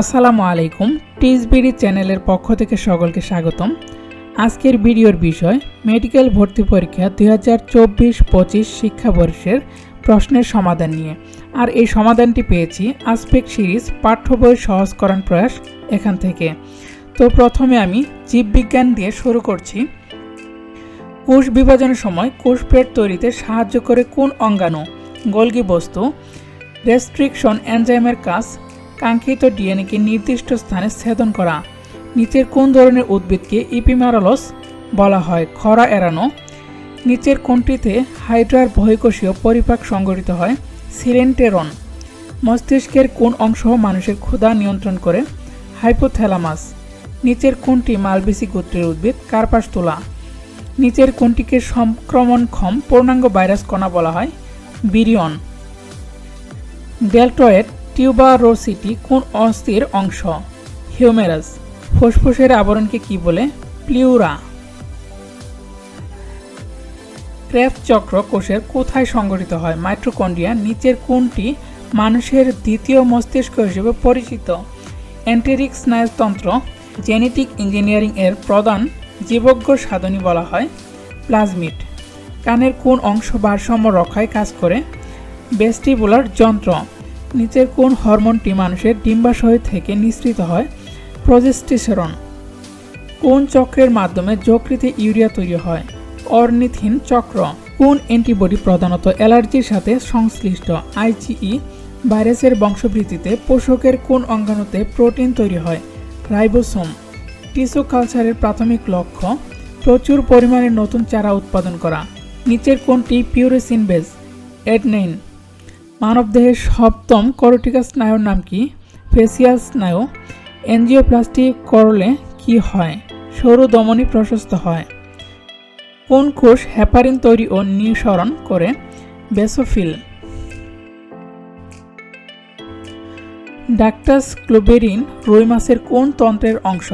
আসসালামু আলাইকুম টিজবিডি চ্যানেলের পক্ষ থেকে সকলকে স্বাগতম। আজকের ভিডিওর বিষয়, মেডিকেল ভর্তি পরীক্ষা দুই হাজার চব্বিশ পঁচিশ শিক্ষাবর্ষের প্রশ্নের সমাধান নিয়ে। আর এই সমাধানটি পেয়েছি আসপেক সিরিজ পাঠ্য বই সহজকরণ প্রয়াস এখান থেকে। তো প্রথমে আমি জীববিজ্ঞান দিয়ে শুরু করছি। কোষ বিভাজনের সময় কোষ প্লেট তৈরিতে সাহায্য করে কোন অঙ্গাণু? গোলগি বস্তু, রেস্ট্রিকশন এনজাইমের কাজ কাঙ্ক্ষিত ডিএনএকে নির্দিষ্ট স্থানে ছেদন করা। নিচের কোন ধরনের উদ্ভিদকে ইপিমারালস বলা হয়? খরা এড়ানো। নিচের কোনটিতে হাইড্রার বহিকোষীয় পরিপাক সংঘটিত হয়? সিরেন্টেরন মস্তিষ্কের কোন অংশ মানুষের ক্ষুধা নিয়ন্ত্রণ করে? হাইপোথ্যালামাস। নিচের কোনটি মালবেসি গোত্রের উদ্ভিদ? কার্পাস তোলা। নিচের কোনটিকে সংক্রমণক্ষম পূর্ণাঙ্গ ভাইরাস কণা বলা হয়? বিরিয়ন। ডেলটয়েড টিউবারোসিটি কোন অস্থির অংশ? হিউমেরাস। ফুসফুসের আবরণকে কি বলে? প্লিউরা। ক্র্যাফ চক্র কোষের কোথায় সংগঠিত হয়? মাইট্রোকন্ড্রিয়া নিচের কোনটি মানুষের দ্বিতীয় মস্তিষ্ক হিসেবে পরিচিত? অ্যান্টেরিক স্নায়ুতন্ত্র, জেনেটিক ইঞ্জিনিয়ারিং এর প্রধান জীবজ্ঞ সাধনী বলা হয় প্লাজমিড। কানের কোন অংশ ভারসাম্য রক্ষায় কাজ করে? বেস্টিবুলার যন্ত্র। নিচের কোন হরমোনটি মানুষের ডিম্বাশয় থেকে নিঃসৃত হয়? প্রজেস্টেসরন কোন চক্রের মাধ্যমে যকৃতে ইউরিয়া তৈরি হয়? অর্নিথিন চক্র। কোন অ্যান্টিবডি প্রধানত অ্যালার্জির সাথে সংশ্লিষ্ট? আইজিই ভাইরাসের বংশবৃদ্ধিতে পোষকের কোন অঙ্গাণুতে প্রোটিন তৈরি হয়? রাইবোসোম। টিস্যু কালচারের প্রাথমিক লক্ষ্য, প্রচুর পরিমাণে নতুন চারা উৎপাদন করা। নিচের কোনটি পিউরেসিন বেস? এডনাইন মানবদেহের সপ্তম করটিকা স্নায়ুর নাম কি? ফেসিয়াল স্নায়ু, এনজিওপ্লাস্টি করলে কি হয়? সরু দমনী প্রশস্ত হয়। কোন কোষ হ্যাপারিন তৈরি ও নিঃসরণ করে? বেসোফিল। ডাক্টাস ক্লোবেরিন রুই মাছের কোন তন্ত্রের অংশ?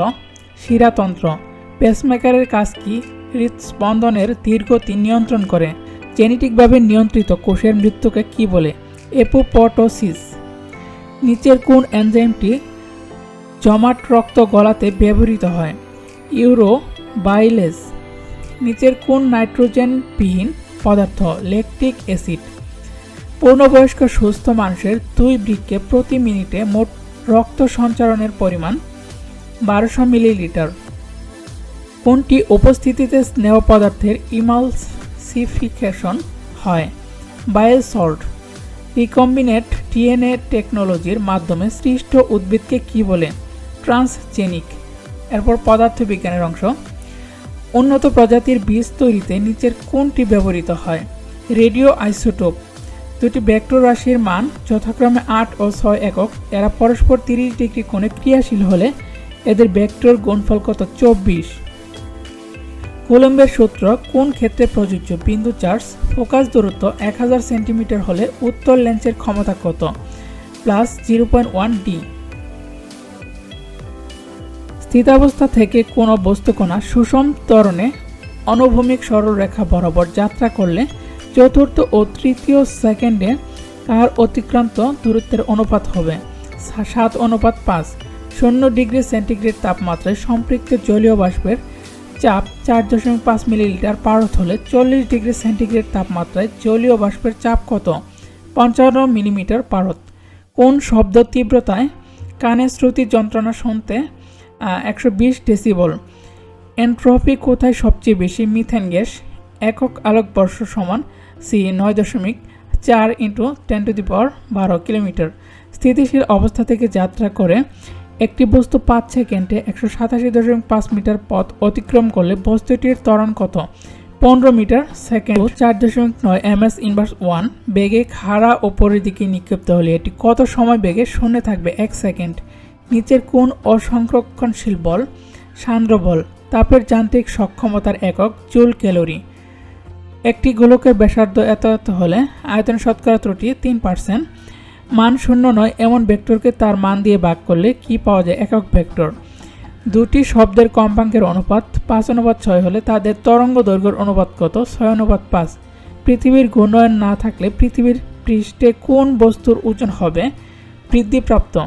শিরাতন্ত্র পেসমেকারের কাজ কি? হৃদস্পন্দনের দীর্ঘতি নিয়ন্ত্রণ করে। জেনেটিকভাবে নিয়ন্ত্রিত কোষের মৃত্যুকে কি বলে? এপোপটোসিস। নিচের কোন এনজাইমটি জমাট রক্ত গলাতে ব্যবহৃত হয়? ইউরো বাইলেস নিচের কোন নাইট্রোজেনবিহীন পদার্থ? Lactic acid. পূর্ণবয়স্ক সুস্থ মানুষের দুই বৃক্ষে প্রতি মিনিটে মোট রক্ত সঞ্চারণের পরিমাণ বারোশো মিলিলিটার। কোনটি উপস্থিতিতে স্নেহ পদার্থের ইমালসিফিকেশন হয়? বায়োসল্ট। সল্ট রিকম্বিনেট টিএনএ টেকনোলজির মাধ্যমে সৃষ্ট উদ্ভিদকে কি বলে? ট্রান্সজেনিক। এরপর পদার্থবিজ্ঞানের অংশ। উন্নত প্রজাতির বীজ তৈরিতে নিচের কোনটি ব্যবহৃত হয়? Radio isotope. দুটি ভেক্টর রাশির মান যথাক্রমে আট ও ছয় একক। এরা পরস্পর তিরিশ ডিগ্রি কোণে ক্রিয়াশীল হলে এদের ভেক্টর গুণফল কত? চব্বিশ। কোলম্বের সূত্র কোন ক্ষেত্রে প্রযোজ্য? বিন্দু চার্জ, ফোকাস দূরত্ব এক হাজার সেন্টিমিটার হলে উত্তর লেন্সের ক্ষমতা কত? Plus zero point one D. স্থিতাবস্থা থেকে কোনো বস্তুকণা সুষম ত্বরণে অনুভূমিক সরলরেখা বরাবর যাত্রা করলে চতুর্থ ও তৃতীয় সেকেন্ডে তার অতিক্রান্ত দূরত্বের অনুপাত হবে সাত অনুপাত পাঁচ। শূন্য ডিগ্রি সেন্টিগ্রেড তাপমাত্রায় সম্পৃক্ত জলীয় বাষ্পের চাপ চার দশমিক পাঁচ মিলিলিটার পারত হলে চল্লিশ ডিগ্রি সেন্টিগ্রেড তাপমাত্রায় জলীয় বাষ্পের চাপ কত? পঞ্চান্ন মিলিমিটার পারত কোন শব্দ তীব্রতায় কানে শ্রুতি যন্ত্রণা শুনতে একশো বিশ ডেসিবল? এন্ট্রপি কোথায় সবচেয়ে বেশি মিথেন গ্যাস? একক আলোকবর্ষ সমান সি নয় দশমিক চার into ten to the power বারো কিলোমিটার। স্থিতিশীল অবস্থা থেকে যাত্রা করে একটি বস্তু পাঁচ সেকেন্ডে একশো সাতাশি দশমিক পাঁচ মিটার পথ অতিক্রম করলে বস্তুটির ত্বরণ কত? পনেরো মিটার, সেকেন্ড, চার দশমিক নয় এম এস ইনভার্স ওয়ান। বেগে খাড়া ওপরের দিকে নিক্ষিপ্ত হলে এটি কত সময় বেগে? শূন্যে থাকবে এক সেকেন্ড। নিচের কোন অসংরক্ষণশীল বল, সান্দ্র বল, তাপের যান্ত্রিক সক্ষমতার একক জুল ক্যালোরি। একটি গোলকের ব্যাসার্ধ এত এত হলে আয়তন শতকরা ত্রুটি তিন পার্সেন্ট। মান শূন্য নয়, এমন ভেক্টরকে তার মান দিয়ে ভাগ করলে কি পাওয়া যায়? একক ভেক্টর। দুটি শব্দের কম্পাঙ্কের অনুপাত পাঁচ অনুপাত ছয় হলে তাদের তরঙ্গ দৈর্ঘ্যের অনুপাত কত? ছয় অনুপাত পাঁচ। পৃথিবীর ঘূর্ণয়ন না থাকলে পৃথিবীর পৃষ্ঠে কোন বস্তুর ওজন হবে? বৃদ্ধিপ্রাপ্ত।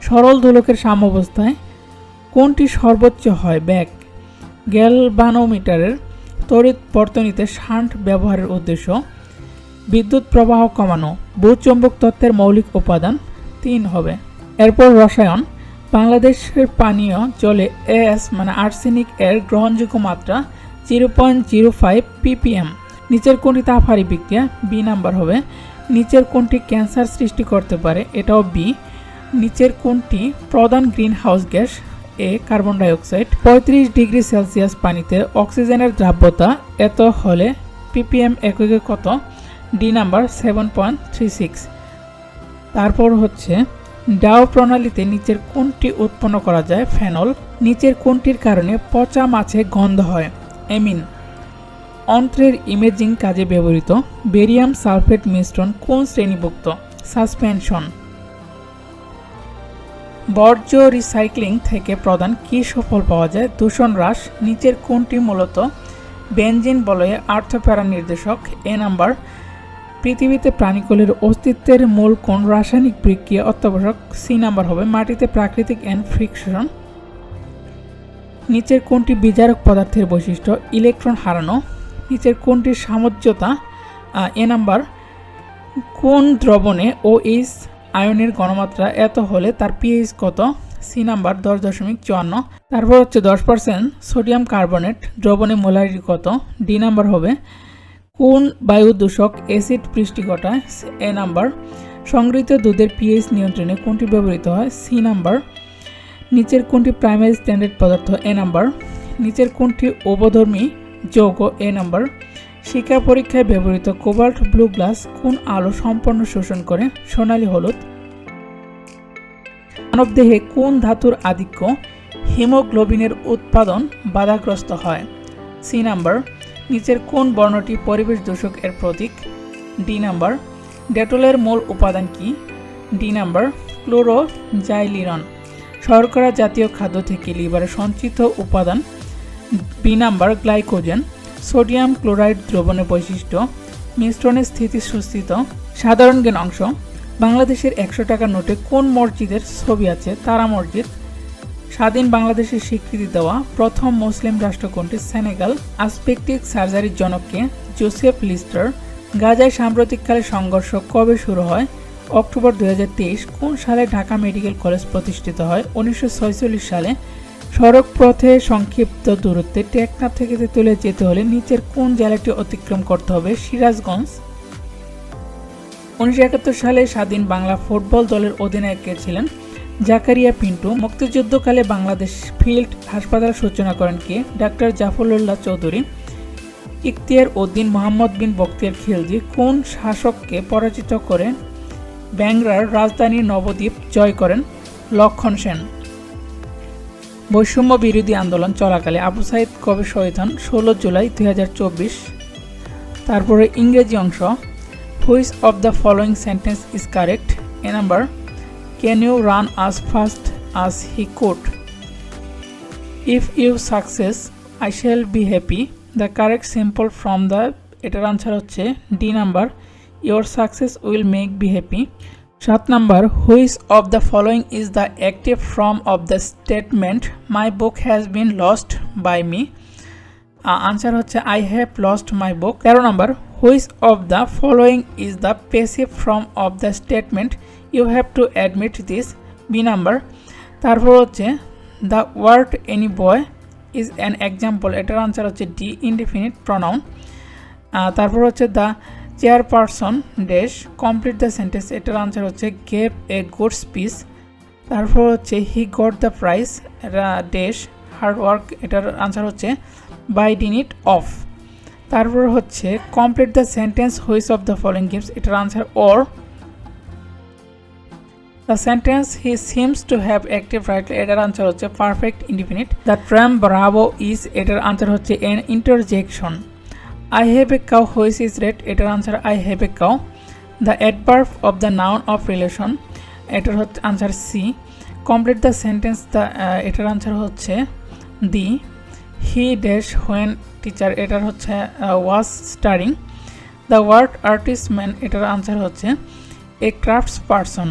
সরল দোলকের সাম্যাবস্থায় কোনটি সর্বোচ্চ হয়? ব্যাগ। গ্যালবানোমিটারের তড়িৎ বর্তনীতে শান্ট ব্যবহারের উদ্দেশ্য। বিদ্যুৎ প্রবাহ কমানো, ভূচৌম্বক তত্ত্বের মৌলিক উপাদান তিন হবে। এরপর রসায়ন, বাংলাদেশের পানীয় জলে এস মানে আর্সেনিক এর গ্রহণযোগ্য মাত্রা zero point zero five ppm. নিচের কোনটি তাপহারী বিক্রিয়া? বি নাম্বার হবে, নিচের কোনটি ক্যান্সার সৃষ্টি করতে পারে? এটাও বি। নিচের কোনটি প্রধান green house gas? A, carbon dioxide. পঁয়ত্রিশ ডিগ্রি সেলসিয়াস পানিতে অক্সিজেনের দ্রাব্যতা এত হলে পিপিএম এককে কত? D number seven point three six তারপর হচ্ছে, ডাও প্রণালীতে নিচের কোনটি উৎপন্ন করা যায়? ফেনল। নিচের কোনটির কারণে পচা মাছে গন্ধ হয়? এমিন অন্ত্রের ইমেজিং কাজে ব্যবহৃত বেরিয়াম সালফেট মিশ্রণ কোন শ্রেণীভুক্ত? সাসপেনশন। বর্জ্য রিসাইক্লিং থেকে প্রধান কী সফল পাওয়া যায়? দূষণ হ্রাস। নিচের কোনটি মূলত? বেনজিন বলয়ে আর্থপ্যারা নির্দেশক। এ নাম্বার পৃথিবীতে প্রাণীকুলের অস্তিত্বের মূল কোন রাসায়নিক বিক্রিয়া অত্যাবশ্যক? সি নাম্বার হবে মাটিতে প্রাকৃতিক অ্যান্ড ফ্রিকশন নিচের কোনটি বিজারক পদার্থের বৈশিষ্ট্য? ইলেকট্রন হারানো। নিচের কোনটির সামঞ্জতা এ নাম্বার। কোন দ্রবণে ও এইচ আয়নের গণমাত্রা এত হলে তার পিএইচ কত? সি নাম্বার, দশ দশমিক চুয়ান্ন। তারপর হচ্ছে দশ পার্সেন্ট। সোডিয়াম কার্বনেট দ্রবণে মোলারিটি কত? ডি নাম্বার হবে কোন বায়ু দূষক অ্যাসিড বৃষ্টি ঘটায়? A number. সংগৃহীত দুধের পিএইচ নিয়ন্ত্রণে কোনটি ব্যবহৃত হয়? C number. নিচের কোনটি প্রাইমারি স্ট্যান্ডার্ড পদার্থ? A number. নিচের কোনটি অবধর্মী যৌগ? A number. শিক্ষা পরীক্ষায় ব্যবহৃত কোবাল্ট ব্লু গ্লাস কোন আলো সম্পূর্ণ শোষণ করে? সোনালী হলুদ। মানবদেহে কোন ধাতুর আধিক্য? হিমোগ্লোবিনের উৎপাদন বাধাগ্রস্ত হয়। C number. নিচের কোন বর্ণটি পরিবেশ দূষক এর প্রতীক? ডি নাম্বার ডেটলের মূল উপাদান কি? ডি নাম্বার ক্লোরোজাইলিরন, শর্করা জাতীয় খাদ্য থেকে লিভারে সঞ্চিত উপাদান। B number glycogen, sodium chloride দ্রবণের বৈশিষ্ট্য মিশ্রণের স্থিতি সুস্থিত সাধারণ জ্ঞান অংশ। বাংলাদেশের একশো টাকা নোটে কোন মসজিদের ছবি আছে? তারা মসজিদ স্বাধীন বাংলাদেশের স্বীকৃতি দেওয়া প্রথম মুসলিম রাষ্ট্র কোনটি সেনেগাল আসপেকটিক সার্জারির জনককে জোসেফ লিস্টার গাজায় সাম্প্রতিককালে সংঘর্ষ কবে শুরু হয়? অক্টোবর দুই হাজার তেইশ কোন সালে ঢাকা মেডিকেল কলেজ প্রতিষ্ঠিত হয়? উনিশশো সালে সড়ক পথে সংক্ষিপ্ত দূরত্বে টেকনাফ থেকে তুলে যেতে হলে নিচের কোন জেলাটি অতিক্রম করতে হবে? সিরাজগঞ্জ। উনিশশো একাত্তর সালে স্বাধীন বাংলা ফুটবল দলের অধিনায়ক কে ছিলেন? জাকারিয়া পিন্টু মুক্তিযুদ্ধকালে বাংলাদেশ ফিল্ড হাসপাতাল সূচনা করেন কে? ডাক্তার জাফরুল্লাহ চৌধুরী, ইখতিয়ার উদ্দিন মোহাম্মদ বিন বক্তিয়ার খিলজি কোন শাসককে পরাজিত করে ব্যাংরার রাজধানী নবদ্বীপ জয় করেন লক্ষণ সেন? বৈষম্য বিরোধী আন্দোলন চলাকালে আবু সাইদ কবে শহীদ হন? ষোলো জুলাই দু হাজার চব্বিশ। তারপরে ইংরেজি অংশ which of the following sentence is correct, A number can you run as fast as he could if you success I shall be happy the correct simple from the এটার আনসার হচ্ছে D number your success will make be happy সাত number which of the following is the active form of the statement my book has been lost by me answer হচ্ছে I have lost my book তেরো number which of the following is the passive form of the statement you have to admit this be number তারপর হচ্ছে the word any boy is an example এটার answer হচ্ছে D indefinite pronoun তারপর হচ্ছে the chairperson dash complete the sentence এটার answer হচ্ছে gave a good speech তারপর হচ্ছে হি গট দ্য প্রাইজ এটা ড্যাশ হার্ড ওয়ার্ক এটার আনসার হচ্ছে বাই ডিন ইট অফ তারপর হচ্ছে complete the sentence which of the following gives এটার answer or the sentence he seems to have active right এটার answer হচ্ছে perfect indefinite the term bravo is এটার answer হচ্ছে an interjection I have a cow which is red এটার answer I have a cow the adverb of the noun of relation এটার হচ্ছে answer C complete the sentence the এটার answer হচ্ছে the he dash when teacher এটার হচ্ছে was staring the word artist man এটার answer হচ্ছে a crafts person